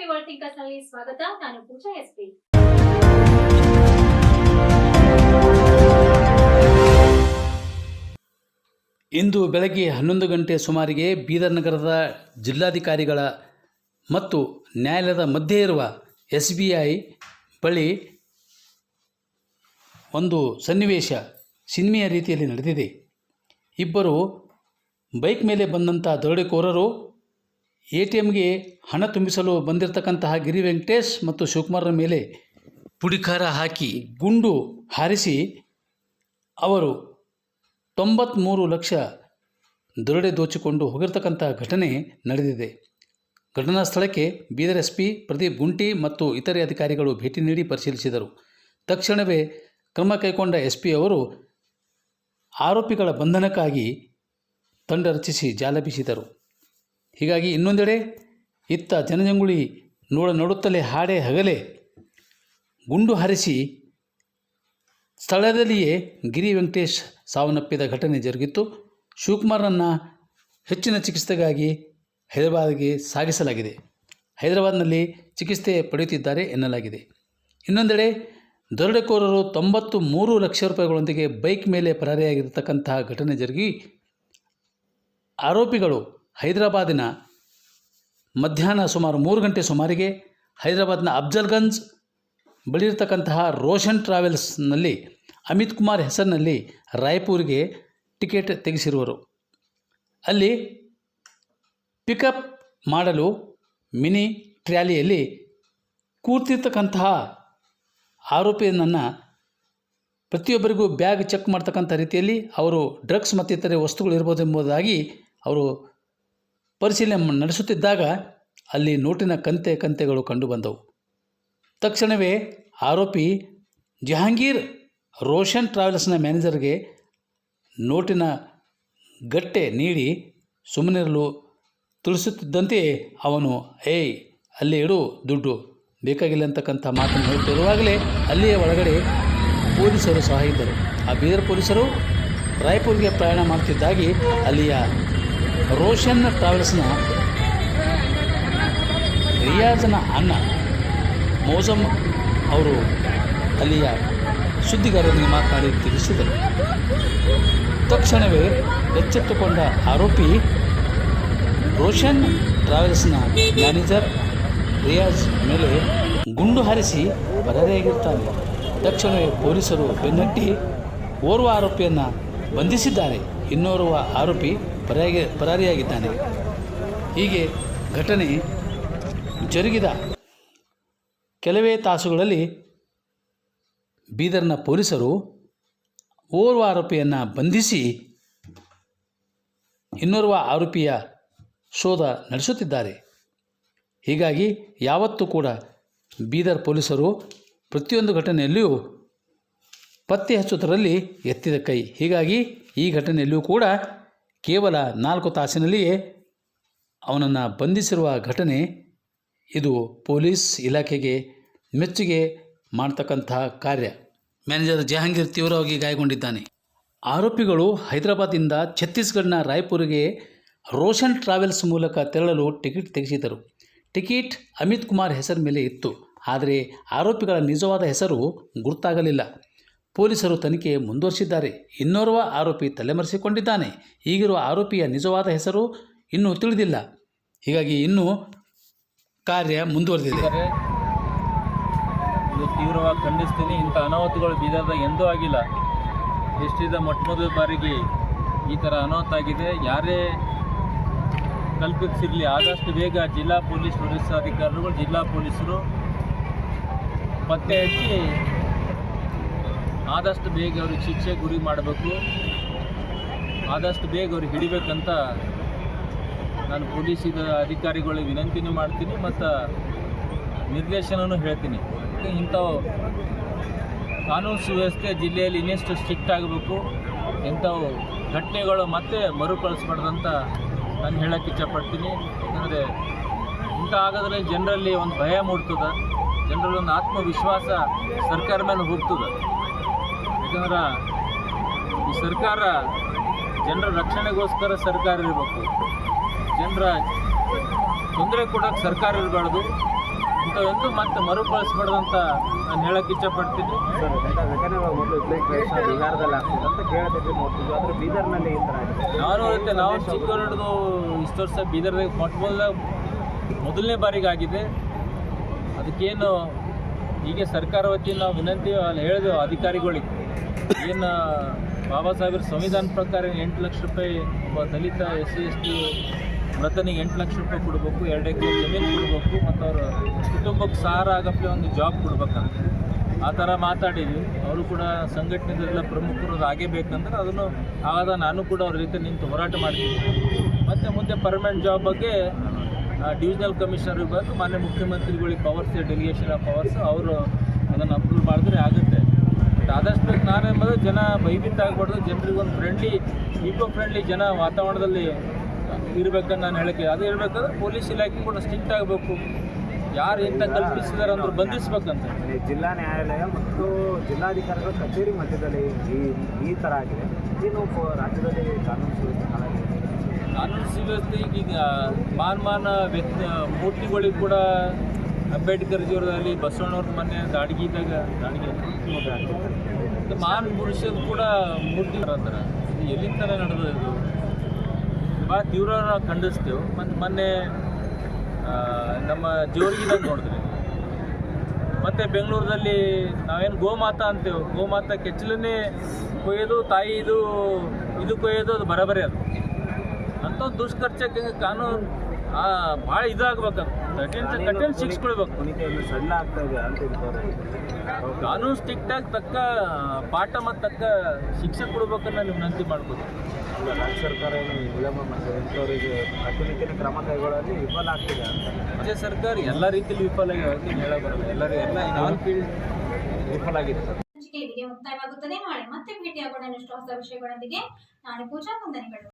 ಸ್ವಾಗತ. ನಾನು ಪೂಜಾ ಎಸ್ಪಿ. ಇಂದು ಬೆಳಗ್ಗೆ ಹನ್ನೊಂದು ಗಂಟೆ ಸುಮಾರಿಗೆ ಬೀದರ್ ನಗರದ ಜಿಲ್ಲಾಧಿಕಾರಿಗಳ ಮತ್ತು ನ್ಯಾಯಾಲಯದ ಮಧ್ಯೆ ಇರುವ ಎಸ್ ಬಿ ಐ ಬಳಿ ಒಂದು ಸನ್ನಿವೇಶ ಸಿನಿಮೆಯ ರೀತಿಯಲ್ಲಿ ನಡೆದಿದೆ. ಇಬ್ಬರು ಬೈಕ್ ಮೇಲೆ ಬಂದಂಥ ದರೋಡೆಕೋರರು ಎ ಟಿ ಎಮ್ಗೆ ಹಣ ತುಂಬಿಸಲು ಬಂದಿರತಕ್ಕಂತಹ ಗಿರಿ ವೆಂಕಟೇಶ್ ಮತ್ತು ಶಿವಕುಮಾರರ ಮೇಲೆ ಪುಡಿಕಾರ ಹಾಕಿ ಗುಂಡು ಹಾರಿಸಿ ಅವರು ತೊಂಬತ್ತ್ಮೂರು ಲಕ್ಷ ದರೋಡೆ ದೋಚಿಕೊಂಡು ಹೋಗಿರ್ತಕ್ಕಂತಹ ಘಟನೆ ನಡೆದಿದೆ. ಘಟನಾ ಸ್ಥಳಕ್ಕೆ ಬೀದರ್ ಎಸ್ ಪಿ ಪ್ರದೀಪ್ ಗುಂಟಿ ಮತ್ತು ಇತರೆ ಅಧಿಕಾರಿಗಳು ಭೇಟಿ ನೀಡಿ ಪರಿಶೀಲಿಸಿದರು. ತಕ್ಷಣವೇ ಕ್ರಮ ಕೈಗೊಂಡ ಎಸ್ ಪಿ ಅವರು ಆರೋಪಿಗಳ ಬಂಧನಕ್ಕಾಗಿ ತಂಡ ರಚಿಸಿ ಜಾಲ ಬೀಸಿದರು ಹೀಗಾಗಿ ಇನ್ನೊಂದೆಡೆ ಇತ್ತ ಜನಜಂಗುಳಿ ನೋಡ ನೋಡುತ್ತಲೇ ಹಾಡೆ ಹಗಲೆ ಗುಂಡು ಹರಿಸಿ ಸ್ಥಳದಲ್ಲಿಯೇ ಗಿರಿ ವೆಂಕಟೇಶ್ ಸಾವನ್ನಪ್ಪಿದ ಘಟನೆ ಜರುಗಿತ್ತು. ಶಿವಕುಮಾರನನ್ನು ಹೆಚ್ಚಿನ ಚಿಕಿತ್ಸೆಗಾಗಿ ಹೈದರಾಬಾದ್ಗೆ ಸಾಗಿಸಲಾಗಿದೆ. ಹೈದರಾಬಾದ್ನಲ್ಲಿ ಚಿಕಿತ್ಸೆ ಪಡೆಯುತ್ತಿದ್ದಾರೆ ಎನ್ನಲಾಗಿದೆ. ಇನ್ನೊಂದೆಡೆ ದರೋಡೆಕೋರರು ತೊಂಬತ್ತು ಮೂರು ಲಕ್ಷ ರೂಪಾಯಿಗಳೊಂದಿಗೆ ಬೈಕ್ ಮೇಲೆ ಪರಾರಿಯಾಗಿರತಕ್ಕಂತಹ ಘಟನೆ ಜರುಗಿ ಆರೋಪಿಗಳು ಹೈದರಾಬಾದಿನ ಮಧ್ಯಾಹ್ನ ಸುಮಾರು ಮೂರು ಗಂಟೆ ಸುಮಾರಿಗೆ ಹೈದರಾಬಾದ್ನ ಅಫ್ಜಲ್ಗಂಜ್ ಬಳಿ ಇರತಕ್ಕಂತಹ ರೋಷನ್ ಟ್ರಾವೆಲ್ಸ್ನಲ್ಲಿ ಅಮಿತ್ ಕುಮಾರ್ ಹೆಸರಿನಲ್ಲಿ ರಾಯ್ಪುರಿಗೆ ಟಿಕೆಟ್ ತೆಗೆಸಿರುವರು. ಅಲ್ಲಿ ಪಿಕಪ್ ಮಾಡಲು ಮಿನಿ ಟ್ರ್ಯಾಲಿಯಲ್ಲಿ ಕೂರ್ತಿರ್ತಕ್ಕಂತಹ ಆರೋಪಿಯನ್ನು ಪ್ರತಿಯೊಬ್ಬರಿಗೂ ಬ್ಯಾಗ್ ಚೆಕ್ ಮಾಡ್ತಕ್ಕಂಥ ರೀತಿಯಲ್ಲಿ ಅವರು ಡ್ರಗ್ಸ್ ಮತ್ತಿತರೆ ವಸ್ತುಗಳು ಇರ್ಬೋದು ಎಂಬುದಾಗಿ ಅವರು ಪರಿಶೀಲನೆ ನಡೆಸುತ್ತಿದ್ದಾಗ ಅಲ್ಲಿ ನೋಟಿನ ಕಂತೆ ಕಂತೆಗಳು ಕಂಡುಬಂದವು. ತಕ್ಷಣವೇ ಆರೋಪಿ ಜಹಾಂಗೀರ್ ರೋಷನ್ ಟ್ರಾವೆಲ್ಸ್ನ ಮ್ಯಾನೇಜರ್ಗೆ ನೋಟಿನ ಗಟ್ಟೆ ನೀಡಿ ಸುಮ್ಮನಿರಲು ತಿಳಿಸುತ್ತಿದ್ದಂತೆಯೇ ಅವನು, ಏಯ್, ಅಲ್ಲಿ ಇಡು, ದುಡ್ಡು. ಬೇಕಾಗಿಲ್ಲ ಅಂತಕ್ಕಂಥ ಮಾತನ್ನು ಹೇಳುತ್ತಿರುವಾಗಲೇ ಅಲ್ಲಿಯ ಒಳಗಡೆ ಪೊಲೀಸರು ಸಹ ಇದ್ದರು. ಆ ಬೀದರ್ ಪೊಲೀಸರು ರಾಯ್ಪುರ್ಗೆ ಪ್ರಯಾಣ ಮಾಡುತ್ತಿದ್ದಾಗಿ ಅಲ್ಲಿಯ ರೋಷನ್ ಟ್ರಾವೆಲ್ಸ್ನ ರಿಯಾಜ್ನ ಅಣ್ಣ ಮೋಸಮ್ ಅವರು ಅಲ್ಲಿಯ ಸುದ್ದಿಗಾರರೊಂದಿಗೆ ಮಾತನಾಡಿ ತಿಳಿಸಿದರು. ತಕ್ಷಣವೇ ಎಚ್ಚೆತ್ತುಕೊಂಡ ಆರೋಪಿ ರೋಷನ್ ಟ್ರಾವೆಲ್ಸ್ನ ಮ್ಯಾನೇಜರ್ ರಿಯಾಜ್ ಮೇಲೆ ಗುಂಡು ಹಾರಿಸಿ ಪರಾರಿಯಾಗಿರ್ತಾನೆ ತಕ್ಷಣವೇ ಪೊಲೀಸರು ಬೆನ್ನಟ್ಟಿ ಓರ್ವ ಆರೋಪಿಯನ್ನು ಬಂಧಿಸಿದ್ದಾರೆ. ಇನ್ನೋರ್ವ ಆರೋಪಿ ಪರಾಗಿ ಪರಾರಿಯಾಗಿದ್ದಾನೆ. ಹೀಗೆ ಘಟನೆ ಜರುಗಿದ. ಕೆಲವೇ ತಾಸುಗಳಲ್ಲಿ ಬೀದರ್ನ ಪೊಲೀಸರು ಓರ್ವ ಆರೋಪಿಯನ್ನು ಬಂಧಿಸಿ ಇನ್ನೋರ್ವ ಆರೋಪಿಯ ಶೋಧ ನಡೆಸುತ್ತಿದ್ದಾರೆ. ಹೀಗಾಗಿ ಯಾವತ್ತೂ ಕೂಡ ಬೀದರ್ ಪೊಲೀಸರು ಪ್ರತಿಯೊಂದು ಘಟನೆಯಲ್ಲಿಯೂ ಪತ್ತೆ ಹಚ್ಚುವುದರಲ್ಲಿ ಎತ್ತಿದ ಕೈ. ಹೀಗಾಗಿ ಈ ಘಟನೆಯಲ್ಲಿಯೂ ಕೂಡ ಕೇವಲ ನಾಲ್ಕು ತಾಸಿನಲ್ಲಿಯೇ ಅವನನ್ನು ಬಂಧಿಸಿರುವ ಘಟನೆ ಇದು ಪೊಲೀಸ್ ಇಲಾಖೆಗೆ ಮೆಚ್ಚುಗೆ ಮಾಡ್ತಕ್ಕಂತಹ ಕಾರ್ಯ. ಮ್ಯಾನೇಜರ್ ಜಹಾಂಗೀರ್ ತೀವ್ರವಾಗಿ ಗಾಯಗೊಂಡಿದ್ದಾನೆ. ಆರೋಪಿಗಳು ಹೈದರಾಬಾದಿಂದ ಛತ್ತೀಸ್ಗಢನ ರಾಯ್ಪುರ್ಗೆ ರೋಷನ್ ಟ್ರಾವೆಲ್ಸ್ ಮೂಲಕ ತೆರಳಲು ಟಿಕೆಟ್ ತೆಗೆಸಿದರು ಟಿಕೆಟ್ ಅಮಿತ್ ಕುಮಾರ್ ಹೆಸರ ಮೇಲೆ ಇತ್ತು. ಆದರೆ ಆರೋಪಿಗಳ ನಿಜವಾದ ಹೆಸರು ಗುರುತಾಗಲಿಲ್ಲ. ಪೊಲೀಸರು ತನಿಖೆ ಮುಂದುವರಿಸಿದ್ದಾರೆ. ಇನ್ನೋರ್ವ ಆರೋಪಿ ತಲೆಮರೆಸಿಕೊಂಡಿದ್ದಾನೆ. ಈಗಿರುವ ಆರೋಪಿಯ ನಿಜವಾದ ಹೆಸರು ಇನ್ನೂ ತಿಳಿದಿಲ್ಲ. ಹೀಗಾಗಿ ಇನ್ನೂ ಕಾರ್ಯ ಮುಂದುವರೆದಿದೆ. ತೀವ್ರವಾಗಿ ಖಂಡಿಸ್ತೀನಿ. ಇಂಥ ಅನಾಹುತಗಳು ಬೀದರ್ದಾಗ ಎಂದೂ ಆಗಿಲ್ಲ. ಎಷ್ಟಿದ ಮೊಟ್ಟ ಮೊದಲ ಬಾರಿಗೆ ಈ ಥರ ಅನಾಹುತ ಆಗಿದೆ. ಯಾರೇ ಕಲ್ಪಿಸಿರಲಿ, ಆದಷ್ಟು ಬೇಗ ಜಿಲ್ಲಾ ಪೊಲೀಸ್ ವರಿಷ್ಠಾಧಿಕಾರಿಗಳು ಜಿಲ್ಲಾ ಪೊಲೀಸರು ಪತ್ತೆ ಹಚ್ಚಿ ಆದಷ್ಟು ಬೇಗ ಅವ್ರಿಗೆ ಶಿಕ್ಷೆ ಗುರಿ ಮಾಡಬೇಕು. ಆದಷ್ಟು ಬೇಗ ಅವ್ರಿಗೆ ಹಿಡಿಬೇಕಂತ ನಾನು ಪೊಲೀಸ್ ಇದ ಅಧಿಕಾರಿಗಳಿಗೆ ವಿನಂತಿನೂ ಮಾಡ್ತೀನಿ ಮತ್ತು ನಿರ್ದೇಶನನೂ ಹೇಳ್ತೀನಿ. ಇಂಥವು ಕಾನೂನು ಸುವ್ಯವಸ್ಥೆ ಜಿಲ್ಲೆಯಲ್ಲಿ ಇನ್ನೆಷ್ಟು ಸ್ಟ್ರಿಕ್ಟ್ ಆಗಬೇಕು, ಇಂಥವು ಘಟನೆಗಳು ಮತ್ತೆ ಮರುಕಳಿಸ್ಬಾರ್ದಂತ ನಾನು ಹೇಳೋಕ್ಕೆ ಇಷ್ಟಪಡ್ತೀನಿ. ಯಾಕಂದರೆ ಇಂಥ ಆಗೋದ್ರಲ್ಲಿ ಜನರಲ್ಲಿ ಒಂದು ಭಯ ಮೂಡ್ತದೆ, ಜನರಲ್ಲಿ ಒಂದು ಆತ್ಮವಿಶ್ವಾಸ ಸರ್ಕಾರ ಮೇಲೆ ಹೋಗ್ತದೆ. ಯಾಕಂದ್ರೆ ಈ ಸರ್ಕಾರ ಜನರ ರಕ್ಷಣೆಗೋಸ್ಕರ ಸರ್ಕಾರ ಇರಬೇಕು. ಜನರ ತೊಂದರೆ ಕೊಡೋಕ್ಕೆ ಸರ್ಕಾರ ಇರಬಾರ್ದು. ಇಂಥವೆಂದು ಮತ್ತೆ ಮರುಕಳಿಸ್ಬಾರ್ದು ಅಂತ ನಾನು ಹೇಳಕ್ಕೆ ಇಷ್ಟಪಡ್ತೀನಿ ಥರ ನಾನು ಇರುತ್ತೆ ನಾವು ಚಿಕ್ಕವ್ರು ಹಿಡಿದು ಇಷ್ಟು ವರ್ಷ ಬೀದರ್ದಾಗ ಮೊಟ್ಟ ಮೊದಲ ಮೊದಲನೇ ಬಾರಿಗೆ ಆಗಿದೆ. ಅದಕ್ಕೇನು ಹೀಗೆ ಸರ್ಕಾರ ವತಿಯಿಂದ ನಾವು ವಿನಂತಿ ಅಲ್ಲಿ ಹೇಳಿದೆವು ಅಧಿಕಾರಿಗಳಿಗೆ. ಏನು ಬಾಬಾ ಸಾಹೇಬ್ರ ಸಂವಿಧಾನ ಪ್ರಕಾರ ಎಂಟು ಲಕ್ಷ ರೂಪಾಯಿ ಒಬ್ಬ Dalit S C S T ಮೃತನಿಗೆ ಎಂಟು ಲಕ್ಷ ರೂಪಾಯಿ ಕೊಡಬೇಕು, ಎರಡು ಎಕರೆ ಜಮೀನು ಕೊಡಬೇಕು ಮತ್ತು ಅವರ ಕುಟುಂಬಕ್ಕೆ ಸಹಾರ ಆಗಪ್ಲೆ ಒಂದು ಜಾಬ್ ಕೊಡ್ಬೇಕಂತ ಆ ಥರ ಮಾತಾಡಿದ್ವಿ. ಅವರು ಕೂಡ ಸಂಘಟನೆದೆಲ್ಲ ಪ್ರಮುಖರು ಅದು ಆಗೇ ಬೇಕಂದ್ರೆ ಅದನ್ನು ಆಗ ನಾನು ಕೂಡ ಅವ್ರ ರೀತಿ ನಿಂತು ಹೋರಾಟ ಮಾಡ್ತೀನಿ ಮತ್ತು ಮುಂದೆ ಪರ್ಮನೆಂಟ್ ಜಾಬ್ ಬಗ್ಗೆ ಡಿವಿಷನಲ್ ಕಮಿಷನರ್ ಬಂದು ಮಾನ್ಯ ಮುಖ್ಯಮಂತ್ರಿಗಳಿಗೆ ಪವರ್ಸ್ ಡೆಲಿಗೇಷನ್ ಆಫ್ ಪವರ್ಸ್ ಅವರು ಅದನ್ನು ಅಪ್ರೂವ್ ಆಗುತ್ತೆ ಬಟ್ ಆದಷ್ಟು ನಾನೆಂಬುದು ಜನ ಭಯಭೀತ ಆಗಬಾರ್ದು ಜನರಿಗೆ ಒಂದು ಫ್ರೆಂಡ್ಲಿ ಈಕೋ ಫ್ರೆಂಡ್ಲಿ ಜನ ವಾತಾವರಣದಲ್ಲಿ ಇರಬೇಕಂತ ನಾನು ಹೇಳಕ್ಕೆ. ಅದು ಹೇಳ್ಬೇಕಂದ್ರೆ ಪೊಲೀಸ್ ಇಲಾಖೆ ಕೂಡ ಸ್ಟ್ರಿಕ್ಟ್ ಆಗಬೇಕು. ಯಾರು ಇಂಥ ಕಲ್ಪಿಸಿದಾರೆ ಅಂದ್ರೆ ಬಂಧಿಸ್ಬೇಕಂತ. ಜಿಲ್ಲಾ ನ್ಯಾಯಾಲಯ ಮತ್ತು ಜಿಲ್ಲಾಧಿಕಾರಿಗಳ ಕಚೇರಿ ಮಧ್ಯದಲ್ಲಿ ಈ ಈ ಥರ ಆಗಿದೆ. ಏನು ರಾಜ್ಯದಲ್ಲಿ ಕಾನೂನು ಸುವ್ಯವಸ್ಥೆ ಕಾನೂನು ಸುವ್ಯವಸ್ಥೆ ಈಗ ಮಾನ್ಮಾನ ವ್ಯಕ್ತಿ ಮೂರ್ತಿಗಳಿಗೆ ಕೂಡ ಅಂಬೇಡ್ಕರ್ ಜೀವನದಲ್ಲಿ ಬಸವಣ್ಣವ್ರ ಮೊನ್ನೆ ದಾಡ್ಗಿದಾಗ ದಾಡಿಗೆ ಮಾನ್ ಪುರುಷರು ಕೂಡ ಮೂರ್ತಿ ಅಂದ್ರೆ ಇದು ಎಲ್ಲಿಂದ ನಡೆದ ಇದು? ಭಾಳ ತೀವ್ರ ಖಂಡಿಸ್ತೇವೆ. ಮತ್ತು ಮೊನ್ನೆ ನಮ್ಮ ಜೋರಿಗಿದಾಗ ನೋಡಿದ್ರಿ ಮತ್ತು ಬೆಂಗಳೂರಲ್ಲಿ ನಾವೇನು ಗೋಮಾತಾ ಅಂತೇವೆ. ಗೋಮಾತಾ ಕೆಚ್ಚಲನ್ನೇ ಕೊಯ್ಯೋದು, ತಾಯಿ ಇದು ಇದು ಕೊಯ್ಯೋದು ಅದು ಬರಬರೇ ಅದು. ಅಂಥ ದುಷ್ಕರ್ಚಕ್ಕೆ ಕಾನೂನು ಭಾಳ ಇದಾಗಬೇಕು ಕಠಿಣ ಕಠಿಣ ಶಿಕ್ಷೆ ಕೊಡ್ಬೇಕು ಆಗ್ತಾ ಇದೆ ಅಂತ ಕಾನೂನು ಸ್ಟ್ರಿಕ್ಟಾಗಿ ತಕ್ಕ ಪಾಠ ಮತ್ತು ತಕ್ಕ ಶಿಕ್ಷೆ ಕೊಡ್ಬೇಕನ್ನ ನಾನು ವಿನಂತಿ ಮಾಡ್ಬೋದು. ರಾಜ್ಯ ಸರ್ಕಾರ ಏನು ವಿಳಂಬ ಮಾಡ್ತಾರೆ ಇಂಥವರಿಗೆ ಕಟ್ಟುನಿಟ್ಟಿನ ಕ್ರಮ ಕೈಗೊಳ್ಳಲು ವಿಫಲ ಆಗ್ತಿದೆ ಅಂತ. ರಾಜ್ಯ ಸರ್ಕಾರ ಎಲ್ಲ ರೀತಿಯಲ್ಲಿ ವಿಫಲ ಆಗಿದೆ ಹೇಳ ಬರಲ್ಲ. ಎಲ್ಲರೂ ಎಲ್ಲ ಫೀಲ್ಡ್ ವಿಫಲ ಆಗಿದೆ ಸರ್. ಸಂಚಿಕೆ ಇಲ್ಲಿಗೆ ಮುಕ್ತಾಯವಾಗುತ್ತದೆ. ನಾಳೆ ಮತ್ತೆ ಭೇಟಿಯಾಗೋಣ. ಹೊಸ ವಿಷಯಗಳೊಂದಿಗೆ ನಾನು ಪೂಜಾ ವಂದನೆಗಳು